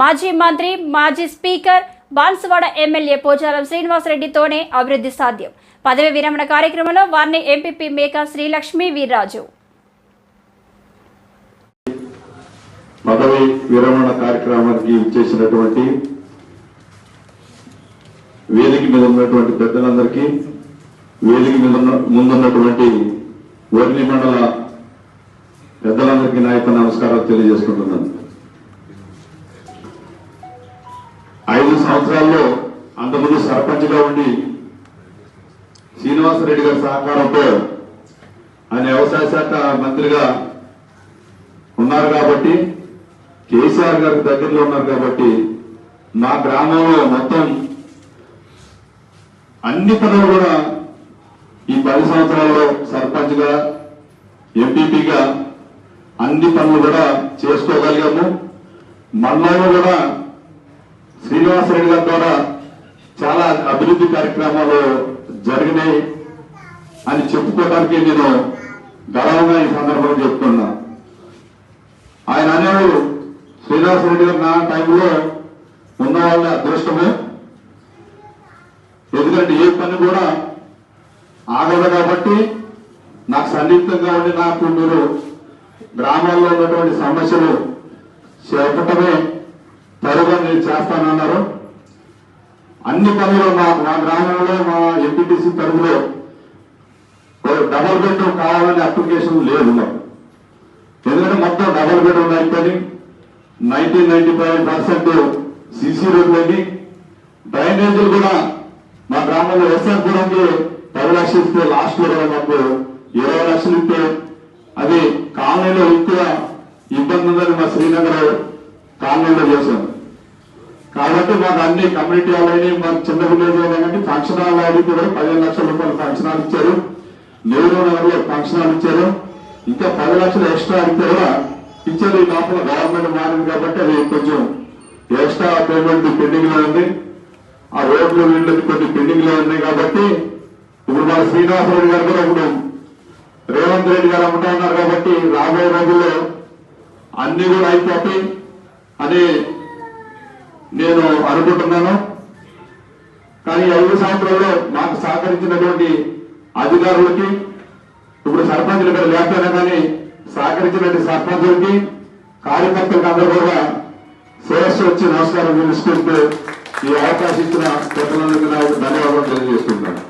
మాజీ మంత్రి మాజీ స్పీకర్ బాన్సువాడ ఎమ్మెల్యే పోచారం శ్రీనివాసరెడ్డితోనే అభివృద్ధి సాధ్యం. పదవి విరమణ కార్యక్రమంలో వారిని ఎంపీపీ మేకా శ్రీలక్ష్మి వీర్రాజు. పదవి విరమణ కార్యక్రమానికి ఇచ్చేసినటువంటి వేదిక మీద ఉన్నటువంటి పెద్దలందరికీ వేదిక మీద ముందున్నటువంటి వర్ణి మండల పెద్దలందరికీ నా నమస్కారాలు తెలియజేసుకుంటున్నాను. ఐదు సంవత్సరాల్లో అంతకుముందు సర్పంచ్గా ఉండి శ్రీనివాసరెడ్డి గారి సహకారంతో ఆయన వ్యవసాయ శాఖ మంత్రిగా ఉన్నారు కాబట్టి కేసీఆర్ గారికి దగ్గరలో ఉన్నారు కాబట్టి మా గ్రామంలో మొత్తం అన్ని పనులు కూడా ఈ పది సంవత్సరాల్లో సర్పంచ్గా ఎంపీపీగా అన్ని పనులు కూడా చేసుకోగలిగాము. మనలో కూడా శ్రీనివాసరెడ్డి గారి ద్వారా చాలా అభివృద్ధి కార్యక్రమాలు జరిగినాయి అని చెప్పుకోవడానికి నేను గర్వంగా ఈ సందర్భంగా చెప్తున్నా. ఆయన అనేవాడు శ్రీనివాసరెడ్డి గారు నా టైంలో ఉన్న వాళ్ళ అదృష్టమే. ఎందుకంటే ఏ పని కూడా ఆగదు కాబట్టి నాకు సన్నిహితంగా ఉండి నాకు మీరు గ్రామాల్లో ఉన్నటువంటి సమస్యలు చేపట్టమే తరుగా చేస్తానన్నారు. అన్ని పనులు మా మా గ్రామంలో మా ఎంపీటీసీ తరఫులో డబల్ బెడ్రూమ్ కావాలనే అప్లికేషన్ లేదు ఎందుకంటే మొత్తం డబల్ బెడ్రూమ్ అయిపోయి nineteen ninety five percent CC రోడ్లకి డ్రైనేజీలు కూడా మా గ్రామంలో వ్యవసాయపురంకి పది లక్షలు ఇస్తే లాస్ట్లో మాకు ఇరవై లక్షలు ఇస్తే అది కాలనీలో ఎక్కువ ఇబ్బంది ఉందని మా శ్రీనగర్ కాలనీలో చేశాం. కాబట్టి మాకు అన్ని కమ్యూనిటీ వాళ్ళని మాకు చిన్న విలేజ్ కానీ ఫంక్షన్ హాల్ వాళ్ళకి కూడా పదిహేను లక్షల రూపాయలు ఫంక్షన్ హాల్ ఇచ్చారు. నెహ్రూ నగర్ ఫంక్షన్ హాల్ ఇచ్చారు. ఇంకా పది లక్షలు ఎక్స్ట్రా అయితే కూడా ఇచ్చారు ఈ లోపల గవర్నమెంట్ మారింది కాబట్టి అది కొంచెం ఎక్స్ట్రా పేమెంట్ పెండింగ్లో ఉంది. ఆ రోడ్లు వీళ్ళకి కొన్ని పెండింగ్లో ఉన్నాయి కాబట్టి ఇప్పుడు మన శ్రీనివాసరెడ్డి గారు కూడా ఇప్పుడు రేవంత్ రెడ్డి గారు అమ్ముతా ఉన్నారు కాబట్టి రాబోయే రోజుల్లో అన్ని కూడా అయిపోతాయి. అని నేను అనుకుంటున్నాను. కానీ ఐదు సంవత్సరాల్లో మాకు సహకరించినటువంటి అధికారులకి ఇప్పుడు సర్పంచులు ఇక్కడ లేకపోయినా కానీ సహకరించినటువంటి సర్పంచులకి కార్యకర్తలకు అందరూ కూడా శిరస్సు వచ్చి నమస్కారం తెలుసుకుంటూ ఈ అవకాశం ఇచ్చిన పెద్దలందరికీ నాకు ధన్యవాదాలు తెలియజేస్తున్నాను.